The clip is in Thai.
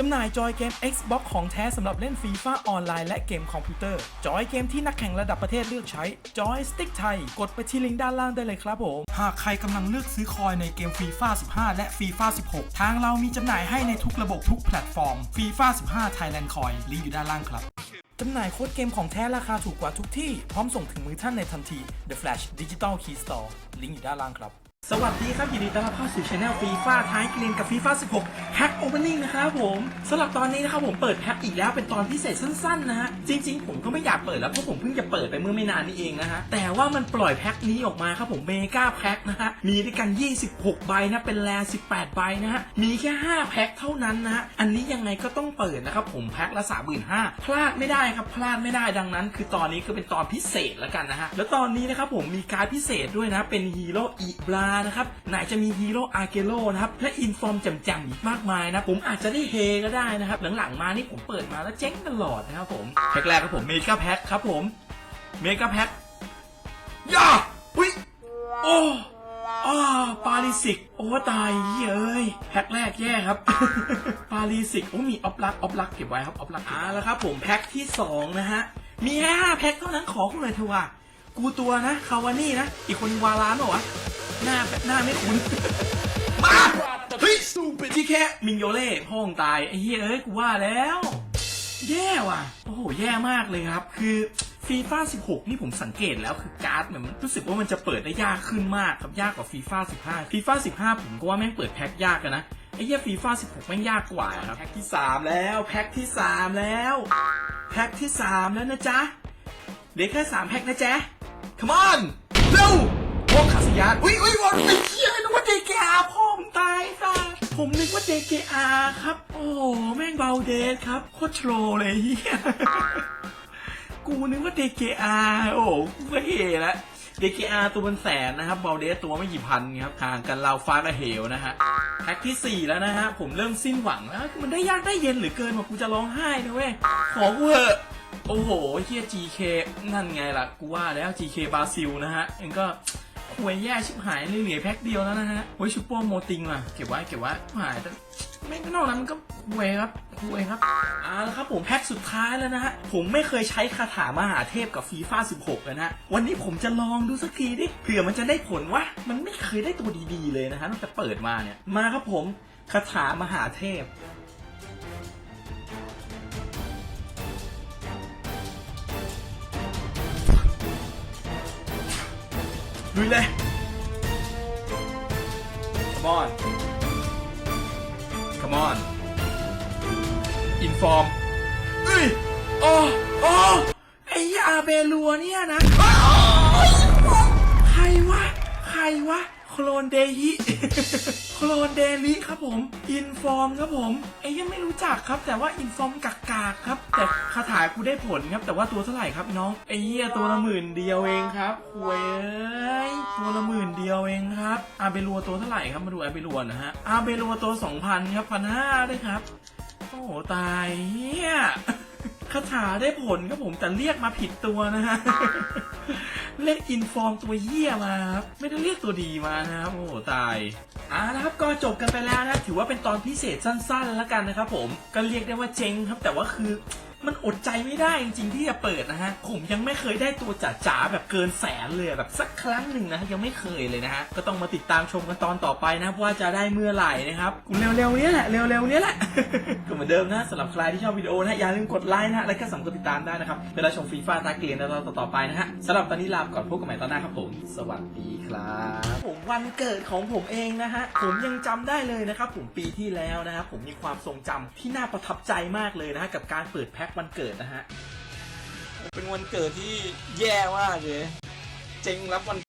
จำหน่ายจอยเกม Xbox ของแท้สำหรับเล่นฟีฟ่าออนไลน์และเกมคอมพิวเตอร์ จอยเกมที่นักแข่งระดับประเทศเลือกใช้ จอยสติ๊กไทย กดไปที่ลิงก์ด้านล่างได้เลยครับผม หากใครกำลังเลือกซื้อคอยในเกมฟีฟ่า15 และฟีฟ่า16 ทางเรามีจำหน่ายให้ในทุกระบบทุกแพลตฟอร์มฟีฟ่า15 Thailand Coin ลิงก์อยู่ด้านล่างครับจำหน่ายโค้ดเกมของแท้ราคาถูกกว่าทุกที่ พร้อมส่งถึงมือท่านในทันที The Flash Digital Key Store ลิงก์อยู่ด้านล่างครับ สวัสดีครับ ยินดีต้อนรับเข้าสู่ช anel ฟีฟ่าท้ายเกรีนกับฟีฟ่า16 Hack Opening นะครับผมสำหรับตอนนี้นะครับผมเปิดแพ็คอีกแล้วเป็นตอนพิเศษสั้นๆนะฮะจริงๆ ผมก็ไม่อยากเปิดแล้วเพราะผมเพิ่งจะเปิดไปเมื่อไม่นานนี้เองนะฮะแต่ว่ามันปล่อยแพ็คนี้ออกมาครับผมเมกาแพ็คนะฮะมีด้วยกัน 26 ใบนะเป็นแล18 ใบนะฮะมีแค่ 5 แพ็คเท่านั้นนะฮะอันนี้ยังไงก็ต้องเปิดนะครับผมแพ็คละ35,000พลาดไม่ได้ครับพลาดไม่ได้ดังนั้น คือตอนนี้คือเป็นตอนพิเศษแล้วกันนะฮะแล้วตอนนี้นะครับผมมีการพิเศษด้วยนะเป็นฮีโร่อีบลานะครับไหนจะมีฮีโร่อาร์เกโลนะครับและอินฟอร์มแจ่มๆอีกมากมายนะผมอาจจะได้เฮก็ได้นะครับหลังๆมานี่ผมเปิดมาแล้วเจ๊งตลอดนะครับผมแพ็คแรกครับผมเมกาแพ็คครับผมเมกาแพ็คย่าอุ้ยโอ้อ้าปาริสิก โอ้ตายเย้ยแพ็คแรกแย่ครับ ปาริสิก โอ้มีออฟลักออฟลักเก็บไว้ครับออฟลักอ่าแล้วครับผมแพ็คที่สองนะฮะ มีแค่ห้าแพ็คเท่านั้นขอคุณเลยเถอะว่ะ กูตัวนะ คาวานี่นะ อีกคนวาลานเหรอวะ หน้าแบบหน้าไม่คุ้น มาเฮ้ยที่แค่มิงโยเล่พ่อของตายไอ้เหี้ยเอ้ยกูว่าแล้ว แย่ว่ะ โอ้โห แย่มากเลยครับ คือฟีฟ่า16 นี่ผมสังเกตแล้วคือการ์ดเนี่ยมันรู้สึกว่ามันจะเปิดได้ยากขึ้นมากครับยากกว่าฟีฟ่า15ฟีฟ่า15 ผมก็ว่าแม่งเปิดแพ็คยากกันนะไอ้เหี้ยฟีฟ่า16แม่งยากกว่าครับแพ็คที่ 3 แล้ว แพ็คที่ 3 แล้ว แพ็คที่ 3 แล้วนะจ๊ะเหลือแค่3แพ็คนะจ๊ะ come on เร็วพวกขาสยานอุ้ยอุ้ยวันไอ้เหี้ยนึกว่า JKR พ่อมึงตายซะผมนึกว่า JKR ครับ โอ้โหแม่งเบาเดทครับโคตรโทรเลยเฮียกูนึกว่า DKR โอ้โหกูก็เฮแล้ว DKR ตัวเป็นแสนนะครับเบลเดสตัวไม่กี่พันครับห่างกันราวฟ้ากับเหวนะฮะแพ็คที่ 4 แล้วนะฮะผมเริ่มสิ้นหวังแล้ว มันได้ยากได้เย็นหรือเกินว่ากูจะร้องไห้นะเว้ยขอเถอะ โอ้โหเฮีย GK นั่นไงล่ะ กูว่าแล้ว GK บราซิลนะฮะเองก็หวยแย่ชิบหายเลยเหลือแพ็คเดียวแล้วนะฮะเฮ้ยชูโปโมติงว่ะเก็บไว้เก็บไว้หายแต่ไม่นอกนั้นมันก็หวยครับหวยครับเอาละครับผมแพ็คสุดท้ายแล้วนะฮะผมไม่เคยใช้คาถามหาเทพกับฟีฟ่า16เลยนะวันนี้ผมจะลองดูสักทีดิเผื่อมันจะได้ผลวะมันไม่เคยได้ตัวดีๆเลยนะฮะตั้งแต่เปิดมาเนี่ยมาครับผมคาถามหาเทพ ลุยเลย come on come on inform เอ้ยอ๋ออ๋อไอ้ยาเบลัวเนี่ยนะอ้าวใครวะ ใครวะ โคลนเดฮิโคลนเดลิครับผมอินฟอร์มครับผมไอ้ยังไม่รู้จักครับ แต่ว่าอินฟอร์มกากากๆครับ แต่คาถากูได้ผลครับ แต่ว่าตัวเท่าไหร่ครับน้องไอ้เหี้ยตัวละหมื่นเดียวเองครับหวยเอ้ยตัวละหมื่นเดียวเองครับอาเบลัวตัวเท่าไหร่ครับมาดูอาเบลัวนะฮะอาเบลัวตัวสองพันครับพันห้าด้วยครับโอ้โหตายเฮียคาถาได้ผลครับผมแต่เรียกมาผิดตัวนะฮะ เรียกอินฟอร์มตัวเฮียมาครับไม่ได้เรียกตัวดีมานะครับโอ้โหตายอ่านะครับก็จบกันไปแล้วนะถือว่าเป็นตอนพิเศษสั้นๆ แล้วกันนะครับผมก็เรียกได้ว่าเจ๊งครับแต่ว่าคือมันอดใจไม่ได้จริงๆที่จะเปิดนะฮะ ผมยังไม่เคยได้ตัวจ๋าๆแบบเกินแสนเลยแบบสักครั้งหนึ่งนะยังไม่เคยเลยนะฮะ ก็ต้องมาติดตามชมกันตอนต่อไปนะว่าจะได้เมื่อไหร่นะครับเร็วๆนี้แหละเร็วๆนี้แหละ ก็เหมือนเดิมนะสำหรับใครที่ชอบวิดีโอนะอย่าลืมกดไลค์นะและก็สำคัญติดตามได้นะครับเวลาชมฟรีฟ้าตาเกลียนในตอนต่อๆไปนะฮะสำหรับตอนนี้ลาไปก่อนพบกันใหม่ตอนหน้าครับผม สวัสดีครับผมวันเกิดของผมเองนะฮะผมยังจำได้เลยนะครับผมปีที่แล้วนะครับผมมีความทรงจำที่น่าประทับใจมากเลยนะฮะกับการเปิดแพ็ควันเกิดนะฮะเป็นวันเกิดที่แย่มากเลยเจ๊งรับวัน